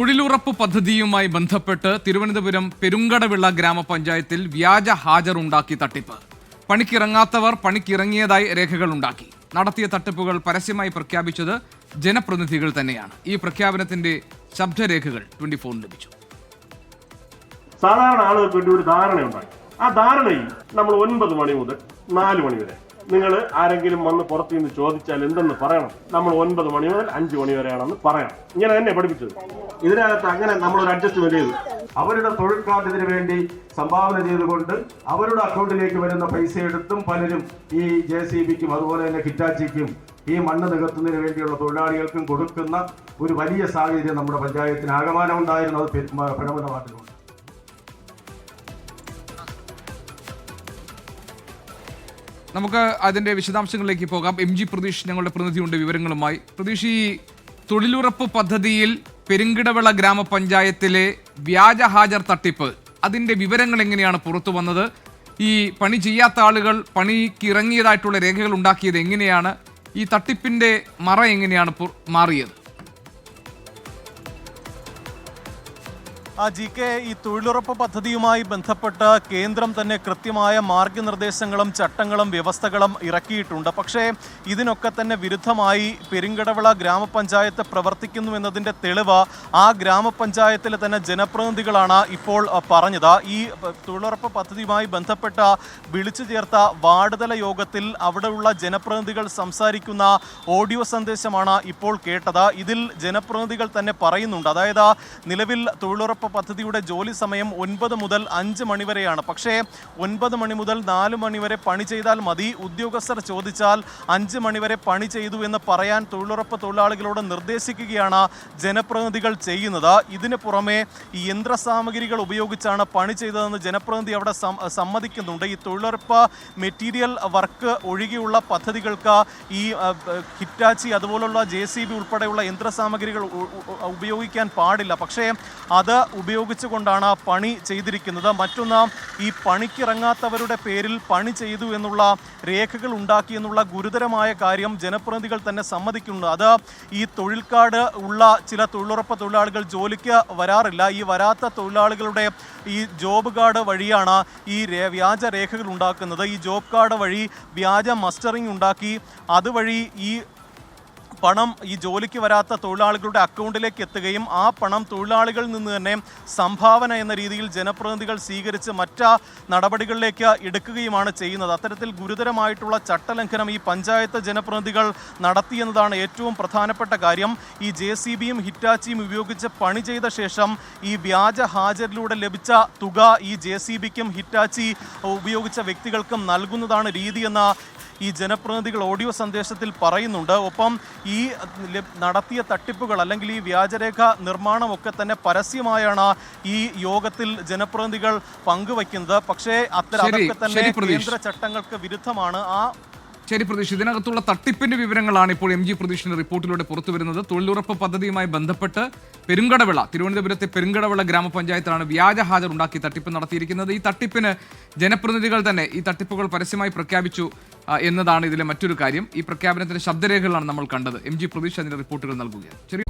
തൊഴിലുറപ്പ് പദ്ധതിയുമായി ബന്ധപ്പെട്ട് തിരുവനന്തപുരം പെരുങ്കടവിള ഗ്രാമപഞ്ചായത്തിൽ വ്യാജ ഹാജർ ഉണ്ടാക്കി തട്ടിപ്പ്. പണിക്കിറങ്ങാത്തവർ പണിക്കിറങ്ങിയതായി രേഖകളുണ്ടാക്കി. നടത്തിയ തട്ടിപ്പുകൾ പരസ്യമായി പ്രഖ്യാപിച്ചത് ജനപ്രതിനിധികൾ തന്നെയാണ്. ഈ പ്രഖ്യാപനത്തിന്റെ ശബ്ദരേഖകൾ ട്വന്റി ഫോറിൽ ലഭിച്ചു. സാധാരണ ആളുകൾക്ക് വേണ്ടി ഒരു ധാരണയുണ്ടായി. ആ ധാരണയിൽ നമ്മൾ ഒൻപത് മണി മുതൽ നാല് മണി വരെ നിങ്ങൾ ആരെങ്കിലും വന്ന് പുറത്തു നിന്ന് ചോദിച്ചാൽ എന്തെന്ന് പറയണം? നമ്മൾ ഒൻപത് മണി മുതൽ അഞ്ച് മണി വരെയാണെന്ന് പറയണം. ഇങ്ങനെ തന്നെ പഠിപ്പിച്ചത്. ഇതിനകത്ത് അങ്ങനെ നമ്മൾ ഒരു അഡ്ജസ്റ്റ്മെന്റ് ചെയ്തു. അവരുടെ തൊഴിൽ കാർഡിന് വേണ്ടി സംഭാവന ചെയ്തുകൊണ്ട് അവരുടെ അക്കൗണ്ടിലേക്ക് വരുന്ന പൈസ എടുത്തും പലരും ഈ ജെ സി ബിക്കും അതുപോലെ തന്നെ കിറ്റാച്ചിക്കും ഈ മണ്ണ് നികത്തുന്നതിന് വേണ്ടിയുള്ള തൊഴിലാളികൾക്കും കൊടുക്കുന്ന ഒരു വലിയ സാഹചര്യം നമ്മുടെ പഞ്ചായത്തിന് ആകമാനം ഉണ്ടായിരുന്നു അത് പെ- മ- നമുക്ക് അതിന്റെ വിശദാംശങ്ങളിലേക്ക് പോകാം. എം ജി പ്രതീഷ് ഞങ്ങളുടെ പ്രതിനിധിയുണ്ട് വിവരങ്ങളുമായി. പ്രതീഷ് ഈ തൊഴിലുറപ്പ് പദ്ധതിയിൽ പെരുങ്കിടവിള ഗ്രാമപഞ്ചായത്തിലെ വ്യാജ ഹാജർ തട്ടിപ്പ് അതിന്റെ വിവരങ്ങൾ എങ്ങനെയാണ് പുറത്തു വന്നത്? ഈ പണി ചെയ്യാത്ത ആളുകൾ പണിക്ക് ഇറങ്ങിയതായിട്ടുള്ള രേഖകൾ ഉണ്ടാക്കിയത് എങ്ങനെയാണ്? ഈ തട്ടിപ്പിന്റെ മറ എങ്ങനെയാണ് മാറിയത്? ജി കെ ഈ തൊഴിലുറപ്പ് പദ്ധതിയുമായി ബന്ധപ്പെട്ട് കേന്ദ്രം തന്നെ കൃത്യമായ മാർഗനിർദ്ദേശങ്ങളും ചട്ടങ്ങളും വ്യവസ്ഥകളും ഇറക്കിയിട്ടുണ്ട്. പക്ഷേ ഇതിനൊക്കെ തന്നെ വിരുദ്ധമായി പെരിങ്കടവിള ഗ്രാമപഞ്ചായത്ത് പ്രവർത്തിക്കുന്നു എന്നതിന്റെ തെളിവ് ആ ഗ്രാമപഞ്ചായത്തിലെ തന്നെ ജനപ്രതിനിധികളാണ് ഇപ്പോൾ പറഞ്ഞത്. ഈ തൊഴിലുറപ്പ് പദ്ധതിയുമായി ബന്ധപ്പെട്ട വിളിച്ചു ചേർത്ത വാർഡ് തല യോഗത്തിൽ അവിടെയുള്ള ജനപ്രതിനിധികൾ സംസാരിക്കുന്ന ഓഡിയോ സന്ദേശമാണ് ഇപ്പോൾ കേട്ടത്. ഇതിൽ ജനപ്രതിനിധികൾ തന്നെ പറയുന്നുണ്ട്. അതായത് നിലവിൽ തൊഴിലുറപ്പ് പദ്ധതിയുടെ ജോലി സമയം ഒൻപത് മുതൽ അഞ്ച് മണിവരെയാണ് പക്ഷേ ഒൻപത് മണി മുതൽ നാല് മണിവരെ പണി ചെയ്താൽ മതി. ഉദ്യോഗസ്ഥർ ചോദിച്ചാൽ അഞ്ച് മണിവരെ പണി ചെയ്തു എന്ന് പറയാൻ തൊഴിലുറപ്പ് തൊഴിലാളികളോട് നിർദ്ദേശിക്കുകയാണ് ജനപ്രതിനിധികൾ ചെയ്യുന്നത്. ഇതിന് പുറമെ ഈ യന്ത്ര സാമഗ്രികൾ ഉപയോഗിച്ചാണ് പണി ചെയ്തതെന്ന് ജനപ്രതിനിധി അവിടെ സമ്മതിക്കുന്നുണ്ട്. ഈ തൊഴിലുറപ്പ് മെറ്റീരിയൽ വർക്ക് ഒഴികെയുള്ള പദ്ധതികൾക്ക് ഈ ഹിറ്റാച്ചി അതുപോലുള്ള ജെ സി ബി ഉൾപ്പെടെയുള്ള യന്ത്ര സാമഗ്രികൾ ഉ- ഉ- ഉപയോഗിക്കാൻ പാടില്ല. പക്ഷേ അത് ഉപയോഗിച്ചുകൊണ്ടാണ് പണി ചെയ്തിരിക്കുന്നത്. മറ്റൊന്ന് ഈ പണിക്കിറങ്ങാത്തവരുടെ പേരിൽ പണി ചെയ്തു എന്നുള്ള രേഖകൾ ഉണ്ടാക്കി എന്നുള്ള ഗുരുതരമായ കാര്യം ജനപ്രതിനിധികൾ തന്നെ സമ്മതിക്കുന്നുണ്ട്. അത് ഈ തൊഴിൽ കാർഡ് ഉള്ള ചില തൊഴിലുറപ്പ് തൊഴിലാളികൾ ജോലിക്ക് വരാറില്ല. ഈ വരാത്ത തൊഴിലാളികളുടെ ഈ ജോബ് കാർഡ് വഴിയാണ് ഈ വ്യാജ രേഖകൾ ഉണ്ടാക്കുന്നത്. ഈ ജോബ് കാർഡ് വഴി വ്യാജ മസ്റ്ററിംഗ് ഉണ്ടാക്കി അതുവഴി ഈ പണം ഈ ജോലിക്ക് വരാത്ത തൊഴിലാളികളുടെ അക്കൗണ്ടിലേക്ക് എത്തുകയും ആ പണം തൊഴിലാളികളിൽ നിന്ന് തന്നെ സംഭാവന എന്ന രീതിയിൽ ജനപ്രതിനിധികൾ സ്വീകരിച്ച് മറ്റ് നടപടികളിലേക്ക് എടുക്കുകയുമാണ് ചെയ്യുന്നത്. അത്തരത്തിൽ ഗുരുതരമായിട്ടുള്ള ചട്ടലംഘനം ഈ പഞ്ചായത്ത് ജനപ്രതിനിധികൾ നടത്തിയെന്നതാണ് ഏറ്റവും പ്രധാനപ്പെട്ട കാര്യം. ഈ ജെ സി ബിയും ഹിറ്റാച്ചിയും ഉപയോഗിച്ച് പണി ചെയ്ത ശേഷം ഈ വ്യാജ ഹാജരിലൂടെ ലഭിച്ച തുക ഈ ജെ സി ബിക്കും ഹിറ്റാച്ചി ഉപയോഗിച്ച വ്യക്തികൾക്കും നൽകുന്നതാണ് രീതിയെന്ന ഈ ജനപ്രതിനിധികൾ ഓഡിയോ സന്ദേശത്തിൽ പറയുന്നുണ്ട്. ഒപ്പം ഈ നടത്തിയ തട്ടിപ്പുകൾ അല്ലെങ്കിൽ ഈ വ്യാജരേഖ നിർമ്മാണമൊക്കെ തന്നെ പരസ്യമായാണ് ഈ യോഗത്തിൽ ജനപ്രതിനിധികൾ പങ്കുവയ്ക്കുന്നത്. പക്ഷേ അത്തരം അതൊക്കെ തന്നെ കേന്ദ്ര ചട്ടങ്ങൾക്ക് വിരുദ്ധമാണ്. ആ ശരി പ്രതീക്ഷ ഇതിനകത്തുള്ള തട്ടിപ്പിന്റെ വിവരങ്ങളാണ് ഇപ്പോൾ എം ജി പ്രതീഷിന്റെ റിപ്പോർട്ടിലൂടെ പുറത്തു വരുന്നത്. തൊഴിലുറപ്പ് പദ്ധതിയുമായി ബന്ധപ്പെട്ട് പെരുങ്കടവിള തിരുവനന്തപുരത്തെ പെരുങ്കടവിള ഗ്രാമപഞ്ചായത്തിലാണ് വ്യാജ ഹാജർ ഉണ്ടാക്കി തട്ടിപ്പ് നടത്തിയിരിക്കുന്നത്. ഈ തട്ടിപ്പിന് ജനപ്രതിനിധികൾ തന്നെ ഈ തട്ടിപ്പുകൾ പരസ്യമായി പ്രഖ്യാപിച്ചു എന്നതാണ് ഇതിലെ മറ്റൊരു കാര്യം. ഈ പ്രഖ്യാപനത്തിന്റെ ശബ്ദരേഖകളാണ് നമ്മൾ കണ്ടത്. എം ജി പ്രതീഷ് അതിന്റെ റിപ്പോർട്ടുകൾ നൽകുകയാണ്.